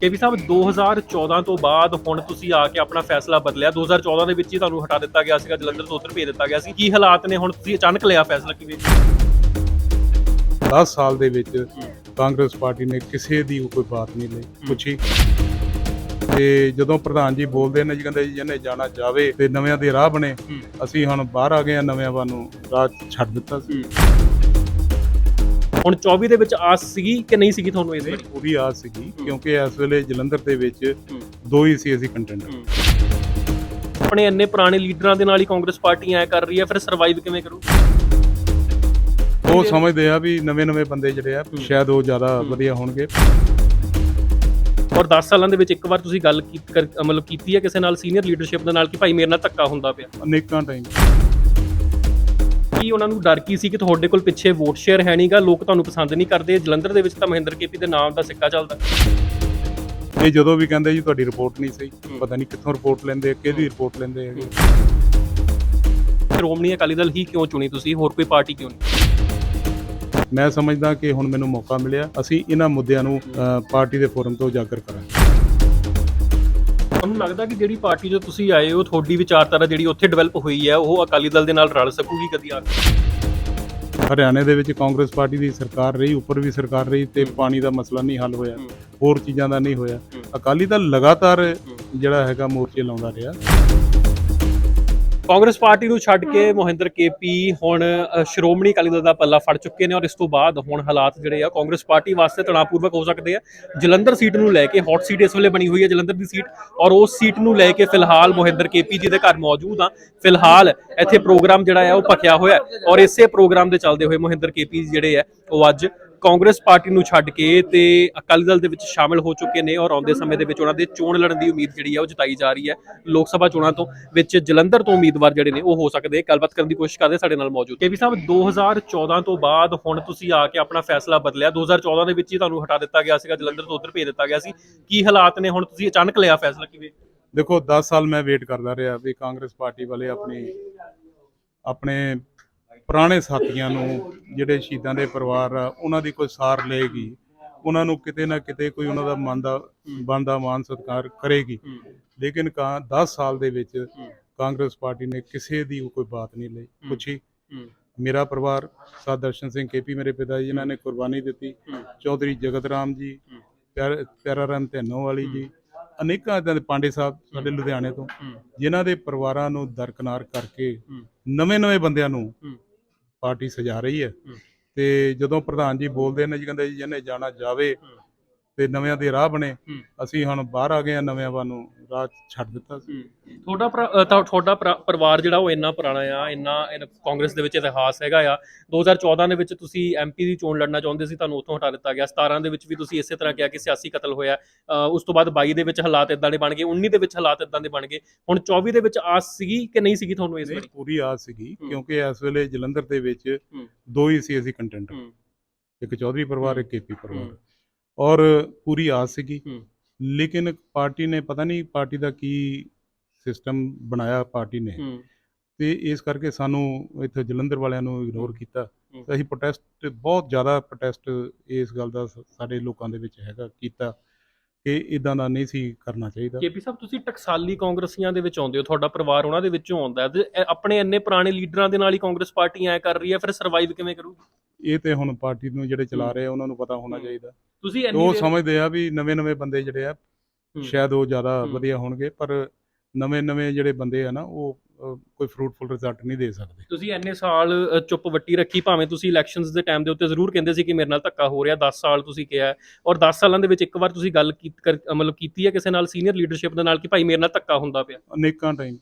KP ਸਾਹਿਬ 2014 ਤੋਂ ਬਾਅਦ ਹੁਣ ਤੁਸੀਂ ਆ ਕੇ ਆਪਣਾ ਫੈਸਲਾ ਬਦਲਿਆ। 2014 ਦੇ ਵਿੱਚ ਹੀ ਤੁਹਾਨੂੰ ਹਟਾ ਦਿੱਤਾ ਗਿਆ ਸੀਗਾ ਜਲੰਧਰ ਤੋਂ ਉੱਧਰ ਭੇਜ ਦਿੱਤਾ ਗਿਆ ਸੀ। ਕੀ ਹਾਲਾਤ ਨੇ ਹੁਣ? ਤੁਸੀਂ ਅਚਾਨਕ ਲਿਆ ਫੈਸਲਾ ਕਿਵੇਂ? 10 ਸਾਲ ਦੇ ਵਿੱਚ ਕਾਂਗਰਸ ਪਾਰਟੀ ਨੇ ਕਿਸੇ ਦੀ ਕੋਈ ਬਾਤ ਨਹੀਂ ਲਈ ਪੁੱਛੀ। ਤੇ ਜਦੋਂ ਪ੍ਰਧਾਨ ਜੀ ਬੋਲਦੇ ਨੇ ਜੀ ਕਹਿੰਦੇ ਜੀ ਜਿਹਨੇ ਜਾਣਾ ਜਾਵੇ ਤੇ ਨਵਿਆਂ ਦੇ ਰਾਹ ਬਣੇ। ਅਸੀਂ ਹੁਣ ਬਾਹਰ ਆ ਗਏ ਆ ਨਵਿਆਂ ਵੱਲ ਨੂੰ ਰਾਹ ਛੱਡ ਦਿੱਤਾ ਸੀ। ਹੁਣ 24 ਦੇ ਵਿੱਚ ਆਸ ਸੀਗੀ ਕਿ ਨਹੀਂ ਸੀਗੀ ਤੁਹਾਨੂੰ ਇਸ ਵਾਰੀ ਪੂਰੀ ਆਸ ਸੀਗੀ ਕਿਉਂਕਿ ਇਸ ਵੇਲੇ ਜਲੰਧਰ ਦੇ ਵਿੱਚ। ਦੋ ਹੀ ਸੀ ਅਸੀਂ ਕੰਟੈਂਡਰ ਆਪਣੇ ਇੰਨੇ ਪੁਰਾਣੇ ਲੀਡਰਾਂ ਦੇ ਨਾਲ ਹੀ ਕਾਂਗਰਸ ਪਾਰਟੀ ਐ ਕਰ ਰਹੀ ਹੈ ਫਿਰ ਸਰਵਾਈਵ ਕਿਵੇਂ ਕਰੂ? ਉਹ ਸਮਝਦੇ ਆ ਵੀ ਨਵੇਂ-ਨਵੇਂ ਬੰਦੇ ਜਿਹੜੇ ਆ ਸ਼ਾਇਦ ਉਹ ਜ਼ਿਆਦਾ ਵਧੀਆ ਹੋਣਗੇ। ਔਰ 10 ਸਾਲਾਂ ਦੇ ਵਿੱਚ ਇੱਕ ਵਾਰ ਤੁਸੀਂ ਗੱਲ ਕੀ- ਕਰ- ਮਤਲਬ ਕੀਤੀ ਹੈ ਕਿਸੇ ਨਾਲ ਸੀਨੀਅਰ ਲੀਡਰਸ਼ਿਪ ਦੇ ਨਾਲ ਕਿ ਭਾਈ ਮੇਰੇ ਨਾਲ ਧੱਕਾ ਹੁੰਦਾ ਪਿਆ? ਅਨੇਕਾਂ ਟਾਈਮ ਕੀ ਉਹਨਾਂ ਨੂੰ ਡਰ ਕੀ ਸੀ ਕਿ ਤੁਹਾਡੇ ਕੋਲ ਪਿੱਛੇ ਵੋਟ ਸ਼ੇਅਰ ਹੈ ਨਹੀਂਗਾ ਲੋਕ ਤੁਹਾਨੂੰ ਪਸੰਦ ਨਹੀਂ ਕਰਦੇ। ਜਲੰਧਰ ਦੇ ਵਿੱਚ ਤਾਂ ਮਹਿੰਦਰ ਕੇਪੀ ਦੇ ਨਾਮ ਦਾ ਸਿੱਕਾ ਚੱਲਦਾ। ਇਹ ਜਦੋਂ ਵੀ ਕਹਿੰਦੇ ਜੀ ਤੁਹਾਡੀ ਰਿਪੋਰਟ ਨਹੀਂ ਸਹੀ। ਪਤਾ ਨਹੀਂ ਕਿੱਥੋਂ ਰਿਪੋਰਟ ਲੈਂਦੇ ਆ ਕਿਹਦੀ ਰਿਪੋਰਟ ਲੈਂਦੇ ਹੈਗੇ। ਸ਼੍ਰੋਮਣੀ ਅਕਾਲੀ ਦਲ ਹੀ ਕਿਉਂ ਚੁਣੀ ਤੁਸੀਂ? ਹੋਰ ਕੋਈ ਪਾਰਟੀ ਕਿਉਂ ਨਹੀਂ? ਮੈਂ ਸਮਝਦਾ ਕਿ ਹੁਣ ਮੈਨੂੰ ਮੌਕਾ ਮਿਲਿਆ। ਅਸੀਂ ਇਹਨਾਂ ਮੁੱਦਿਆਂ ਨੂੰ ਅ, ਪਾਰਟੀ ਦੇ ਫੋਰਮ ਤੋਂ ਉਜਾਗਰ ਕਰਾਂਗੇ। ਤੁਹਾਨੂੰ ਲੱਗਦਾ ਕਿ ਜਿਹੜੀ ਪਾਰਟੀ ਜੋ ਤੁਸੀਂ ਆਏ ਹੋ ਤੁਹਾਡੀ ਵਿਚਾਰਧਾਰਾ ਜਿਹੜੀ ਉੱਥੇ ਡਿਵੈਲਪ ਹੋਈ ਹੈ ਉਹ ਅਕਾਲੀ ਦਲ ਦੇ ਨਾਲ ਰਲ ਸਕੂਗੀ ਕਦੀ ਆ ਹਰਿਆਣੇ ਦੇ ਵਿੱਚ ਕਾਂਗਰਸ ਪਾਰਟੀ ਦੀ ਸਰਕਾਰ ਰਹੀ ਉੱਪਰ ਵੀ ਸਰਕਾਰ ਰਹੀ ਤੇ ਪਾਣੀ ਦਾ ਮਸਲਾ ਨਹੀਂ ਹੱਲ ਹੋਇਆ। ਹੋਰ ਚੀਜ਼ਾਂ ਦਾ ਨਹੀਂ ਹੋਇਆ। ਅਕਾਲੀ ਦਲ ਲਗਾਤਾਰ ਜਿਹੜਾ ਹੈਗਾ ਮੋਰਚੇ ਲਾਉਂਦਾ ਰਿਹਾ। ਕਾਂਗਰਸ ਪਾਰਟੀ ਨੂੰ ਛੱਡ ਕੇ ਮੋਹਿੰਦਰ ਕੇਪੀ ਹੁਣ ਸ਼੍ਰੋਮਣੀ ਅਕਾਲੀ ਦਲ ਦਾ ਪੱਲਾ ਫੜ ਚੁੱਕੇ ਨੇ ਔਰ ਇਸ ਤੋਂ ਬਾਅਦ ਹੁਣ ਹਾਲਾਤ ਜਿਹੜੇ ਆ ਕਾਂਗਰਸ ਪਾਰਟੀ ਵਾਸਤੇ ਤਣਾਅਪੂਰਵਕ ਹੋ ਸਕਦੇ ਆ। ਜਲੰਧਰ ਸੀਟ ਨੂੰ ਲੈ ਕੇ ਹੌਟ ਸੀਟ ਇਸ ਵੇਲੇ ਬਣੀ ਹੋਈ ਹੈ ਜਲੰਧਰ ਦੀ ਸੀਟ ਔਰ ਉਸ ਸੀਟ ਨੂੰ ਲੈ ਕੇ ਫਿਲਹਾਲ ਮੋਹਿੰਦਰ ਕੇਪੀ ਜੀ ਦੇ ਘਰ ਮੌਜੂਦ ਆ। ਫਿਲਹਾਲ ਇੱਥੇ ਪ੍ਰੋਗਰਾਮ ਜਿਹੜਾ ਹੈ ਉਹ ਭਖਿਆ ਹੋਇਆ ਔਰ ਇਸੇ ਪ੍ਰੋਗਰਾਮ ਦੇ ਚੱਲਦੇ ਹੋਏ ਮੋਹਿੰਦਰ ਕੇਪੀ ਜੀ ਜਿਹੜੇ ਆ ਉਹ ਅੱਜ ਕਾਂਗਰਸ ਪਾਰਟੀ ਨੂੰ ਛੱਡ ਕੇ ਤੇ ਅਕਾਲੀ ਦਲ ਦੇ ਵਿੱਚ ਸ਼ਾਮਿਲ ਹੋ ਚੁੱਕੇ ਨੇ ਔਰ ਆਉਂਦੇ ਸਮੇਂ ਦੇ ਵਿੱਚ ਉਹਨਾਂ ਦੇ ਚੋਣ ਲੜਨ ਦੀ ਉਮੀਦ ਜਿਹੜੀ ਹੈ ਉਹ ਜਤਾਈ ਜਾ ਰਹੀ ਹੈ। ਲੋਕ ਸਭਾ ਚੋਣਾਂ ਤੋਂ ਵਿੱਚ ਜਲੰਧਰ ਤੋਂ ਉਮੀਦਵਾਰ ਜਿਹੜੇ ਨੇ ਉਹ ਹੋ ਸਕਦੇ ਗੱਲਬਾਤ ਕਰਨ ਦੀ ਕੋਸ਼ਿਸ਼ ਕਰਦੇ ਸਾਡੇ ਨਾਲ ਮੌਜੂਦ ਕੇਪੀ ਸਾਹਿਬ 2014 ਤੋਂ ਬਾਅਦ ਹੁਣ ਤੁਸੀਂ ਆ ਕੇ ਆਪਣਾ ਫੈਸਲਾ ਬਦਲਿਆ। 2014 ਦੇ ਵਿੱਚ ਹੀ ਤੁਹਾਨੂੰ ਹਟਾ ਦਿੱਤਾ ਗਿਆ ਸੀਗਾ, ਜਲੰਧਰ ਤੋਂ ਉੱਧਰ ਭੇਜ ਦਿੱਤਾ ਗਿਆ ਸੀ। ਕੀ ਹਾਲਾਤ ਨੇ? ਹੁਣ ਤੁਸੀਂ ਅਚਾਨਕ ਲਿਆ ਫੈਸਲਾ ਕਿਵੇਂ? ਦੇਖੋ 10 ਸਾਲ ਮੈਂ ਵੇਟ ਕਰਦਾ ਰਿਹਾ ਵੀ ਕਾਂਗਰਸ ਪਾਰਟੀ ਵਾਲੇ ਆਪਣੀ ਆਪਣੇ ਪੁਰਾਣੇ ਸਾਥੀਆਂ ਨੂੰ ਜਿਹੜੇ ਸ਼ਹੀਦਾਂ ਦੇ ਪਰਿਵਾਰ ਆ ਉਹਨਾਂ ਦੀ ਕੋਈ ਸਾਰ ਲਏਗੀ ਉਹਨਾਂ ਨੂੰ ਕਿਤੇ ਨਾ ਕਿਤੇ ਕੋਈ ਉਹਨਾਂ ਦਾ ਮਨ ਦਾ ਬਣਦਾ ਮਾਨ ਸਤਿਕਾਰ ਕਰੇਗੀ। ਲੇਕਿਨ ਕਾ 10 ਸਾਲ ਦੇ ਵਿੱਚ ਕਾਂਗਰਸ ਪਾਰਟੀ ਨੇ ਕਿਸੇ ਦੀ ਕੋਈ ਬਾਤ ਨਹੀਂ ਲਈ। ਪੁੱਛੀ। ਮੇਰਾ ਪਰਿਵਾਰ ਸਾਧ ਦਰਸ਼ਨ ਸਿੰਘ ਕੇਪੀ ਮੇਰੇ ਪਿਤਾ ਜੀ ਜਿਨ੍ਹਾਂ ਨੇ ਕੁਰਬਾਨੀ ਦਿੱਤੀ। ਚੌਧਰੀ ਜਗਤ ਰਾਮ ਜੀ ਪਿਆਰਾ ਰਾਮ ਧੈਨੋ ਵਾਲੀ ਜੀ ਅਨੇਕਾਂ ਇਦਾਂ ਦੇ ਪਾਂਡੇ ਸਾਹਿਬ ਸਾਡੇ ਲੁਧਿਆਣੇ ਤੋਂ ਜਿਨ੍ਹਾਂ ਦੇ ਪਰਿਵਾਰਾਂ ਨੂੰ ਦਰਕਨਾਰ ਕਰਕੇ ਨਵੇਂ-ਨਵੇਂ ਬੰਦਿਆਂ ਨੂੰ ਪਾਰਟੀ ਸਜਾ ਰਹੀ ਹੈ ਤੇ ਜਦੋਂ ਪ੍ਰਧਾਨ ਜੀ ਬੋਲਦੇ ਨੇ ਜੀ ਕਹਿੰਦੇ ਜੀ ਜਿਹਨੇ ਜਾਣਾ ਜਾਵੇ ਤੇ ਨਵਿਆਂ ਦੇ ਰਾਹ ਬਣੇ। ਅਸੀਂ ਹੁਣ ਬਾਹਰ ਆ ਗਏ ਆ ਨਵਿਆਂ ਵੱਲ ਨੂੰ ਰਾਹ ਛੱਡ ਦਿੱਤਾ ਸੀ। ਤੁਹਾਡਾ ਭਰਾ- ਤਾਂ ਤੁਹਾਡਾ ਭਰਾ- ਪਰਿਵਾਰ ਜਿਹੜਾ ਉਹ ਇੰਨਾ ਪੁਰਾਣਾ ਆ ਇੰਨਾ ਇੰਨਾ ਕਾਂਗਰਸ ਦੇ ਵਿੱਚ ਇਤਿਹਾਸ ਹੈਗਾ ਆ। 2014 ਦੇ ਵਿੱਚ ਤੁਸੀਂ ਐਮਪੀ ਦੀ ਚੋਣ ਲੜਨਾ ਚਾਹੁੰਦੇ ਸੀ ਤੁਹਾਨੂੰ ਉੱਥੋਂ ਹਟਾ ਦਿੱਤਾ ਗਿਆ। 17 ਦੇ ਵਿੱਚ ਵੀ ਤੁਸੀਂ ਇਸੇ ਤਰ੍ਹਾਂ ਕਿਹਾ ਕਿ ਸਿਆਸੀ ਕਤਲ ਹੋਇਆ। ਅ, ਉਸ ਤੋਂ ਬਾਅਦ 22 ਦੇ ਵਿੱਚ ਹਾਲਾਤ ਇਦਾਂ ਦੇ ਬਣ ਗਏ 19 ਦੇ ਵਿੱਚ ਹਾਲਾਤ ਇਦਾਂ ਦੇ ਬਣ ਗਏ। ਹੁਣ 24 ਦੇ ਵਿੱਚ ਆਸ ਸੀਗੀ ਕਿ ਨਹੀਂ ਸੀਗੀ ਤੁਹਾਨੂੰ ਇਸ ਨਹੀਂ, ਵਾਰੀ? ਪੂਰੀ ਆਸ ਸੀਗੀ ਹੂੰ। ਕਿਉਂਕਿ ਇਸ ਵੇਲੇ ਜਲੰਧਰ ਦੇ ਵਿੱਚ ਹੂੰ। ਦੋ ਹੀ ਸੀ ਅਸੀਂ ਹੂੰ, ਇੱਕ ਚੌਧਰੀ ਪਰਿਵਾਰ ਇੱਕ ਕੇਪੀ ਪਰਿਵਾਰ। ਹੂੰ। ਔਰ ਪੂਰੀ ਆਸ ਸੀਗੀ। ਲੇਕਿਨ ਪਾਰਟੀ ਨੇ ਪਤਾ ਨਹੀਂ ਪਾਰਟੀ ਦਾ ਕੀ ਸਿਸਟਮ ਬਣਾਇਆ ਪਾਰਟੀ ਨੇ। ਤੇ ਇਸ ਕਰਕੇ ਸਾਨੂੰ ਇੱਥੇ ਜਲੰਧਰ ਵਾਲਿਆਂ ਨੂੰ ਇਗਨੋਰ ਕੀਤਾ। ਅਸੀਂ ਪ੍ਰੋਟੈਸਟ ਬਹੁਤ ਜ਼ਿਆਦਾ ਪ੍ਰੋਟੈਸਟ ਇਸ ਗੱਲ ਦਾ ਸਾਡੇ ਲੋਕਾਂ ਦੇ ਵਿੱਚ ਹੈਗਾ ਕੀਤਾ ਕਿ ਇਦਾਂ ਦਾ ਨਹੀਂ ਸੀ ਕਰਨਾ ਚਾਹੀਦਾ। ਕੇਪੀ ਸਾਹਿਬ ਤੁਸੀਂ ਟਕਸਾਲੀ ਕਾਂਗਰਸੀਆਂ ਦੇ ਵਿੱਚ ਆਉਂਦੇ ਹੋ ਤੁਹਾਡਾ ਪਰਿਵਾਰ ਉਹਨਾਂ ਦੇ ਵਿੱਚੋਂ ਆਉਂਦਾ ਹੈ। ਤੇ ਆਪਣੇ ਇੰਨੇ ਪੁਰਾਣੇ ਲੀਡਰਾਂ ਦੇ ਨਾਲ ਹੀ ਕਾਂਗਰਸ ਪਾਰਟੀ ਐ ਕਰ ਰਹੀ ਹੈ ਫਿਰ ਸਰਵਾਈਵ ਕਿਵੇਂ ਕਰੂਗੀ? ਇਹ ਤੇ ਹੁਣ ਪਾਰਟੀ ਨੂੰ ਜਿਹੜੇ ਚਲਾ। ਰਹੇ ਆ ਉਹਨਾਂ ਨੂੰ ਪਤਾ ਹੋਣਾ। ਚਾਹੀਦਾ। ਤੁਸੀਂ ਇੰਨੀ ਉਹ ਦੇਰ- ਸਮਝਦੇ ਆ ਵੀ ਨਵੇਂ-ਨਵੇਂ ਬੰਦੇ ਜਿਹੜੇ ਆ ਹੂੰ। ਸ਼ਾਇਦ ਉਹ ਜ਼ਿਆਦਾ ਹੂੰ। ਵਧੀਆ ਹੋਣਗੇ ਪਰ ਨਵੇਂ-ਨਵੇਂ ਜਿਹੜੇ ਬੰਦੇ ਆ ਨਾ ਉਹ ਅ, ਕੋਈ ਫਰੂਟਫੁਲ ਰਿਜ਼ਲਟ ਨਹੀਂ ਦੇ ਸਕਦੇ ਤੁਸੀਂ ਇੰਨੇ ਸਾਲ ਅ, ਚੁੱਪ ਵੱਟੀ ਰੱਖੀ ਭਾਵੇਂ ਤੁਸੀਂ ਇਲੈਕਸ਼ਨਸ ਦੇ ਟਾਈਮ ਦੇ ਉੱਤੇ ਜ਼ਰੂਰ ਕਹਿੰਦੇ ਸੀ ਕਿ ਮੇਰੇ ਨਾਲ ਧੱਕਾ ਹੋ ਰਿਹਾ 10 ਸਾਲ ਤੁਸੀਂ ਕਿਹਾ ਹੈ, ਔਰ 10 ਸਾਲਾਂ ਦੇ ਵਿੱਚ ਇੱਕ ਵਾਰ ਤੁਸੀਂ ਗੱਲ ਕੀ ਕਰ- ਅ, ਮਤਲਬ ਕੀਤੀ ਹੈ ਕਿਸੇ ਨਾਲ ਸੀਨੀਅਰ ਲੀਡਰਸ਼ਿਪ ਦੇ ਨਾਲ ਕਿ ਭਾਈ ਮੇਰੇ ਨਾਲ ਧੱਕਾ ਹੁੰਦਾ ਪਿਆ ਅਨੇਕਾਂ ਟਾਈਮ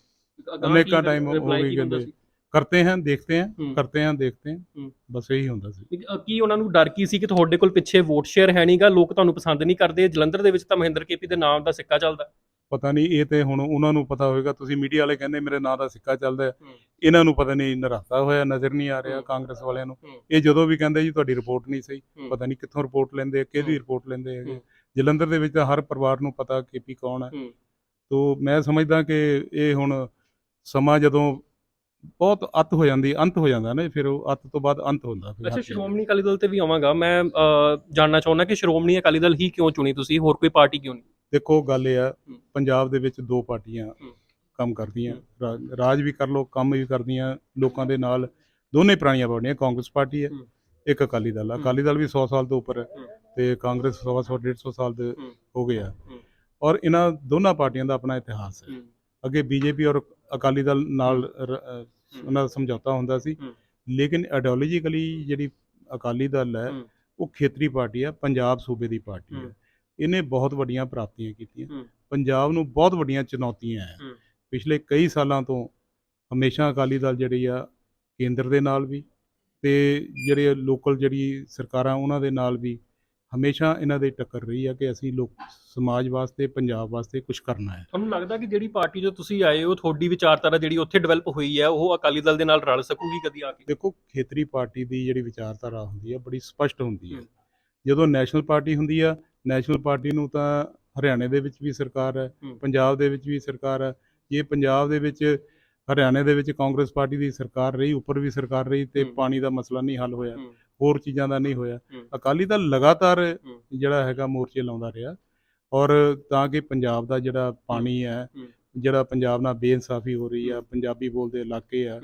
ਅਨੇਕਾਂ time ਉਹ reply ਵੀ ਕੀ ਹੁੰਦਾ ਕਹਿੰਦੇ ਕਰਤੇ हैं देखते हैं ਹੂੰ। करते हैं देखते हैं ਹੂੰ। ਬਸ ਇਹੀ ਹੁੰਦਾ ਸੀ ਸੀ? ਅ, ਕੀ ਉਹਨਾਂ ਨੂੰ ਡਰ ਕੀ ਸੀ ਕਿ ਤੁਹਾਡੇ ਕੋਲ ਪਿੱਛੇ ਵੋਟ ਸ਼ੇਅਰ ਹੈ ਨਹੀਂਗਾ ਲੋਕ ਤੁਹਾਨੂੰ ਪਸੰਦ ਨਹੀਂ ਕਰਦੇ ਜਲੰਧਰ ਦੇ ਵਿੱਚ ਤਾਂ ਮਹਿੰਦਰ ਕੇਪੀ ਦੇ ਨਾਮ ਦਾ ਸਿੱਕਾ ਚੱਲਦਾ ਪਤਾ ਨਹੀਂ ਇਹ ਤੇ ਹੁਣ ਉਹਨਾਂ ਨੂੰ ਪਤਾ ਹੋਵੇਗਾ ਤੁਸੀਂ ਮੀਡੀਆ ਵਾਲੇ ਕਹਿੰਦੇ ਮੇਰੇ ਨਾਂ ਦਾ ਸਿੱਕਾ ਚੱਲਦਾ ਹੈ ਹੂੰ। ਇਹਨਾਂ ਨੂੰ ਪਤਾ ਨਹੀਂ ਨਰਾਤਾ ਹੋਇਆ ਨਜ਼ਰ ਨਹੀਂ ਆ ਰਿਹਾ ਹੂੰ। ਕਾਂਗਰਸ ਵਾਲਿਆਂ ਨੂੰ ਹੂੰ। ਇਹ ਜਦੋਂ ਵੀ ਕਹਿੰਦੇ ਜੀ ਤੁਹਾਡੀ ਰਿਪੋਰਟ ਨਹੀਂ ਸਹੀ ਹੂੰ। ਪਤਾ ਨਹੀਂ ਕਿੱਥੋਂ ਰਿਪੋਰਟ ਲੈਂਦੇ ਆ ਕਿਹਦੀ ਹੂੰ। ਰਿਪੋਰਟ ਲੈਂਦੇ ਹੈਗੇ ਹੂੰ। ਜਲੰਧਰ ਦੇ ਵਿੱਚ ਤਾਂ ਹਰ ਪਰਿਵਾਰ ਨੂੰ ਪਤਾ ਕੇਪੀ ਕੌਣ ਹੈ ਹੂੰ। ਤੋ ਮੈਂ ਸਮਝਦਾ ਕਿ ਇਹ ਹੁਣ ਸਮਾਂ ਜਦੋਂ ਬਹੁਤ ਅੱਤ ਹੋ ਜਾਂਦੀ ਅੰਤ ਹੋ ਜਾਂਦਾ ਨਾ ਫਿਰ ਉਹ ਅੱਤ ਤੋਂ ਬਾਅਦ ਅੰਤ ਹੁੰਦਾ ਫਿਰ ਅੱਛਾ। ਸ਼੍ਰੋਮਣੀ ਅਕਾਲੀ ਦਲ ਤੇ ਵੀ ਆਵਾਂਗਾ ਮੈਂ ਜਾਣਨਾ ਚਾਹੁੰਦਾ ਕਿ ਸ਼੍ਰੋਮਣੀ ਅਕਾਲੀ ਦਲ ਹੀ ਕਿਉਂ ਚੁਣੀ ਤੁਸੀਂ ਹੋਰ ਕੋਈ ਪਾਰਟੀ ਕਿਉਂ ਨਹੀਂ ਦੇਖੋ ਗੱਲ ਇਹ ਆ ਹੂੰ। ਪੰਜਾਬ ਦੇ ਵਿੱਚ ਦੋ ਪਾਰਟੀਆਂ ਹੂੰ। ਕੰਮ ਕਰਦੀਆਂ ਰਾ- ਰਾਜ ਵੀ ਕਰ ਲੋ ਕੰਮ ਵੀ ਕਰਦੀਆਂ ਲੋਕਾਂ ਦੇ ਨਾਲ ਦੋਨੇ ਪੁਰਾਣੀਆਂ ਪਾਰਟੀਆਂ ਕਾਂਗਰਸ ਪਾਰਟੀ ਹੈ ਹੂੰ। ਇੱਕ ਅਕਾਲੀ ਦਲ ਆ ਹੂੰ। ਅਕਾਲੀ ਦਲ ਵੀ 100 ਸਾਲ ਤੋਂ ਉੱਪਰ ਹੈ ਹੂੰ। ਤੇ ਕਾਂਗਰਸ 100 100 150 ਸਾਲ ਦੇ ਹੂੰ। ਹੋ ਗਏ ਆ ਹੂੰ। ਔਰ ਇਹਨਾਂ ਦੋਨਾਂ ਪਾਰਟੀਆਂ ਦਾ ਆਪਣਾ ਇਤਿਹਾਸ ਹੈ ਅੱਗੇ ਬੀਜੇਪੀ ਔਰ ਅਕਾਲੀ ਦਲ ਨਾਲ ਰ- ਅ, ਉਹਨਾਂ ਦਾ ਸਮਝੌਤਾ ਹੁੰਦਾ ਸੀ। ਲੇਕਿਨ ਆਈਡੀਓਲੋਜੀਕਲੀ ਜਿਹੜੀ ਅਕਾਲੀ ਦਲ ਹੈ। ਉਹ ਖੇਤਰੀ ਪਾਰਟੀ ਹੈ ਪੰਜਾਬ ਸੂਬੇ ਦੀ ਪਾਰਟੀ ਹੈ। ਇਹਨੇ ਬਹੁਤ ਵੱਡੀਆਂ ਪ੍ਰਾਪਤੀਆਂ ਕੀਤੀਆਂ। ਪੰਜਾਬ ਨੂੰ ਬਹੁਤ ਵੱਡੀਆਂ ਚੁਣੌਤੀਆਂ ਹੂੰ। ਪਿਛਲੇ ਕਈ ਸਾਲਾਂ ਤੋਂ ਹਮੇਸ਼ਾ ਅਕਾਲੀ ਦਲ ਜਿਹੜੀ ਆ ਕੇਂਦਰ ਦੇ ਨਾਲ ਵੀ ਤੇ ਜਿਹੜੇ ਲੋਕਲ ਜਿਹੜੀ ਸਰਕਾਰਾਂ ਉਹਨਾਂ ਦੇ ਨਾਲ ਵੀ ਹਮੇਸ਼ਾ ਇਹਨਾਂ ਦੀ ਟੱਕਰ ਰਹੀ ਆ ਕਿ ਅਸੀਂ ਲੋਕ ਸਮਾਜ ਵਾਸਤੇ ਪੰਜਾਬ ਵਾਸਤੇ ਕੁਝ ਕਰਨਾ ਹੈ ਤੁਹਾਨੂੰ ਲੱਗਦਾ ਕਿ ਜਿਹੜੀ ਪਾਰਟੀ ਜੋ ਤੁਸੀਂ ਆਏ ਹੋ ਤੁਹਾਡੀ ਵਿਚਾਰਧਾਰਾ ਜਿਹੜੀ ਉੱਥੇ ਡਿਵੈਲਪ ਹੋਈ ਹੈ ਉਹ ਅਕਾਲੀ ਦਲ ਦੇ ਨਾਲ ਰਲ ਸਕੂਗੀ ਕਦੀ ਆ ਕੇ ਦੇਖੋ ਖੇਤਰੀ ਪਾਰਟੀ ਦੀ ਜਿਹੜੀ ਵਿਚਾਰਧਾਰਾ ਹੁੰਦੀ ਹੈ ਬੜੀ ਸਪਸ਼ਟ ਹੁੰਦੀ ਹੈ। ਜਦੋਂ ਨੈਸ਼ਨਲ ਪਾਰਟੀ ਹੁੰਦੀ ਆ ਨੈਸ਼ਨਲ ਪਾਰਟੀ ਨੂੰ ਤਾਂ ਹਰਿਆਣੇ ਦੇ ਵਿੱਚ ਵੀ ਸਰਕਾਰ ਹੈ। ਪੰਜਾਬ ਦੇ ਵਿੱਚ ਵੀ ਸਰਕਾਰ ਹੈ ਜੇ ਪੰਜਾਬ ਦੇ ਵਿੱਚ ਹਰਿਆਣੇ ਦੇ ਵਿੱਚ ਕਾਂਗਰਸ ਪਾਰਟੀ ਦੀ ਸਰਕਾਰ ਰਹੀ ਉੱਪਰ ਵੀ ਸਰਕਾਰ ਰਹੀ ਤੇ। ਪਾਣੀ ਦਾ ਮਸਲਾ ਨਹੀਂ ਹੱਲ ਹੋਇਆ। ਹੋਰ ਚੀਜ਼ਾਂ ਦਾ ਨਹੀਂ ਹੋਇਆ। ਅਕਾਲੀ ਦਲ ਲਗਾਤਾਰ। ਜਿਹੜਾ ਹੈਗਾ ਮੋਰਚੇ ਲਾਉਂਦਾ ਰਿਹਾ ਔਰ ਤਾਂ ਕਿ ਪੰਜਾਬ ਦਾ ਜਿਹੜਾ ਪਾਣੀ ਹੈ। ਜਿਹੜਾ ਪੰਜਾਬ ਨਾਲ ਬੇਇਨਸਾਫੀ ਹੋ ਰਹੀ ਆ ਪੰਜਾਬੀ ਬੋਲਦੇ ਇਲਾਕੇ ਆ।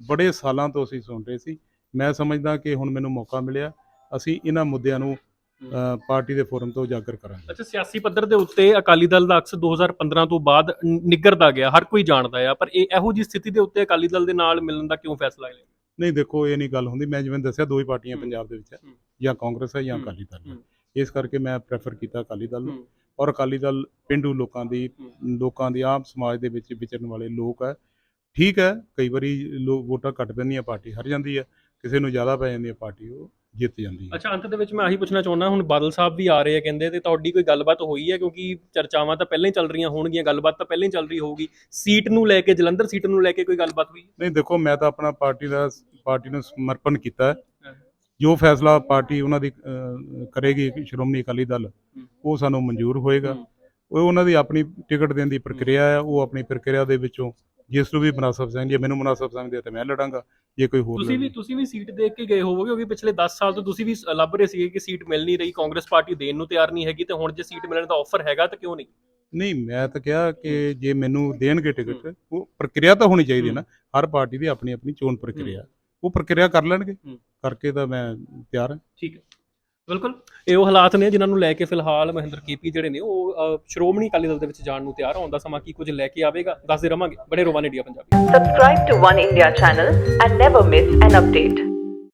ਬੜੇ ਸਾਲਾਂ ਤੋਂ ਅਸੀਂ ਸੁਣ ਰਹੇ ਸੀ ਮੈਂ ਸਮਝਦਾ ਕਿ ਹੁਣ ਮੈਨੂੰ ਮੌਕਾ ਮਿਲਿਆ ਅਸੀਂ ਇਹਨਾਂ ਮੁੱਦਿਆਂ ਨੂੰ ਪਾਰਟੀ ਦੇ ਫੋਰਮ ਤੋਂ ਉਜਾਗਰ ਕਰਾਂਗੇ ਅੱਛਾ ਸਿਆਸੀ ਪੱਧਰ ਦੇ ਉੱਤੇ ਅਕਾਲੀ ਦਲ ਦਾ ਅਕਸ 2015 ਤੋਂ ਬਾਅਦ ਨ- ਨਿੱਘਰਦਾ ਗਿਆ ਹਰ ਕੋਈ ਜਾਣਦਾ ਆ ਪਰ ਇਹ ਇਹੋ ਜੀ ਸਥਿਤੀ ਦੇ ਉੱਤੇ ਅਕਾਲੀ ਦਲ ਦੇ ਨਾਲ ਮਿਲਣ ਦਾ ਕਿਉਂ ਫੈਸਲਾ ਲਿਆ ਨਹੀਂ ਦੇਖੋ ਇਹ ਨਹੀਂ ਗੱਲ ਹੁੰਦੀ ਮੈਂ ਜਿਵੇਂ ਦੱਸਿਆ ਦੋ ਹੀ ਪਾਰਟੀਆਂ। ਪੰਜਾਬ ਦੇ ਵਿੱਚ ਹੂੰ। ਜਾਂ ਕਾਂਗਰਸ ਹੈ ਜਾਂ। ਅਕਾਲੀ ਦਲ ਹੈ। ਇਸ ਕਰਕੇ ਮੈਂ ਪ੍ਰੈਫਰ ਕੀਤਾ ਅਕਾਲੀ ਦਲ ਨੂੰ। ਔਰ ਅਕਾਲੀ ਦਲ ਪਿੰਡੂ ਲੋਕਾਂ ਦੀ। ਲੋਕਾਂ ਦੀ ਆਮ ਸਮਾਜ ਦੇ ਵਿੱਚ ਵਿਚਰਨ ਵਾਲੇ ਲੋਕ ਹੈ ਠੀਕ ਹੈ ਕਈ ਵਾਰੀ ਲੋਕ ਵੋਟਾਂ ਘੱਟ ਪੈਂਦੀਆਂ ਪਾਰਟੀ ਹਾਰ ਜਾਂਦੀ ਹੈ ਕਿਸੇ ਨੂੰ ਜ਼ਿਆਦਾ ਪੈ ਜਾਂਦੀ ਹੈ ਪਾਰਟੀ ਉਹ ਜਿੱਤ ਜਾਂਦੀ ਹੈ ਅੱਛਾ ਅੰਤ ਦੇ ਵਿੱਚ ਮੈਂ ਆਹੀ ਪੁੱਛਣਾ ਚਾਹੁੰਦਾ ਹੁਣ ਬਾਦਲ ਸਾਹਿਬ ਵੀ ਆ ਰਹੇ ਆ ਕਹਿੰਦੇ ਤੇ ਤੁਹਾਡੀ ਕੋਈ ਗੱਲਬਾਤ ਹੋਈ ਹੈ ਕਿਉਂਕਿ ਚਰਚਾਵਾਂ ਤਾਂ ਪਹਿਲਾਂ ਹੀ ਚੱਲ ਰਹੀਆਂ ਹੋਣਗੀਆਂ ਗੱਲਬਾਤ ਤਾਂ ਪਹਿਲਾਂ ਹੀ ਚੱਲ ਰਹੀ ਹੋਊਗੀ ਸੀਟ ਨੂੰ ਲੈ ਕੇ ਜਲੰਧਰ ਸੀਟ ਨੂੰ ਲੈ ਕੇ ਕੋਈ ਗੱਲਬਾਤ ਹੋਈ ਨਹੀਂ ਦੇਖੋ ਮੈਂ ਤਾਂ ਆਪਣਾ ਪਾਰਟੀ ਦਾ ਪਾਰਟੀ ਨੂੰ ਸਮਰਪਣ ਕੀਤਾ। ਜੋ ਫੈਸਲਾ ਪਾਰਟੀ ਉਹਨਾਂ ਦੀ ਕਰੇਗੀ ਸ਼੍ਰੋਮਣੀ ਅਕਾਲੀ ਦਲ ਉਹ ਸਾਨੂੰ ਮਨਜ਼ੂਰ ਹੋਏਗਾ। ਉਹ ਉਹਨਾਂ ਦੀ ਆਪਣੀ ਟਿਕਟ ਦੇਣ ਦੀ ਪ੍ਰਕਿਰਿਆ ਹੈ ਉਹ ਆਪਣੀ ਪ੍ਰਕਿਰਿਆ ਦੇ ਵਿੱਚੋਂ ਜਿਸ ਨੂੰ ਵੀ ਮੁਨਾਸਬ ਸਮਝੇ ਮੈਨੂੰ ਮੁਨਾਸਬ ਸਮਝਦੇ ਤਾਂ ਮੈਂ ਲੜਾਂਗਾ ਜੇ ਕੋਈ ਹੋਰ ਤੁਸੀਂ ਵੀ। ਤੁਸੀਂ ਵੀ ਸੀਟ ਦੇਖ ਕੇ ਗਏ ਹੋਵੋਗੇ ਕਿਉਂਕਿ ਪਿਛਲੇ 10 ਸਾਲ ਤੋਂ ਤੁਸੀਂ ਵੀ ਲੱਭ ਰਹੇ ਸੀਗੇ ਕਿ ਸੀਟ ਮਿਲ ਨਹੀਂ ਰਹੀ ਕਾਂਗਰਸ ਪਾਰਟੀ ਦੇਣ ਨੂੰ ਤਿਆਰ ਨਹੀਂ ਹੈਗੀ ਤੇ ਹੁਣ ਜੇ ਸੀਟ ਮਿਲਣ ਦਾ ਆਫਰ ਹੈਗਾ ਤਾਂ ਕਿਉਂ ਨਹੀਂ? ਨਹੀਂ ਮੈਂ ਤਾਂ ਕਿਹਾ ਕਿ ਜੇ ਮੈਨੂੰ ਦੇਣਗੇ ਟਿਕਟ ਉਹ ਪ੍ਰਕਿਰਿਆ ਤਾਂ ਹੋਣੀ ਚਾਹੀਦੀ ਹੈ ਨਾ ਹਰ ਪਾਰਟੀ ਦੀ ਆਪਣੀ ਆਪਣੀ ਚੋਣ ਪ੍ਰਕਿਰਿਆ। ਉਹ ਪ੍ਰਕਿਰਿਆ ਕਰ ਲੈਣਗੇ। ਕਰਕੇ ਤਾਂ ਮੈਂ ਤਿਆਰ ਹਾਂ। ਠੀਕ ਹੈ। ਬਿਲਕੁਲ। ਇਹ ਉਹ ਹਾਲਾਤ ਨੇ ਜਿਨ੍ਹਾਂ ਨੂੰ ਲੈ ਕੇ ਫਿਲਹਾਲ ਮਹਿੰਦਰ ਕੀਪੀ ਜਿਹੜੇ ਨੇ ਉਹ ਸ਼੍ਰੋਮਣੀ ਅਕਾਲੀ ਦਲ ਦੇ ਵਿੱਚ ਜਾਣ ਨੂੰ ਤਿਆਰ ਹੋਣ ਦਾ ਸਮਾਂ ਕੀ ਕੁਝ ਲੈ ਕੇ ਆਵੇਗਾ ਦੱਸਦੇ ਰਵਾਂਗੇ। ਬੜੇ ਰੋਵਾਨ India Punjabi Subscribe to One India channel and never miss an update.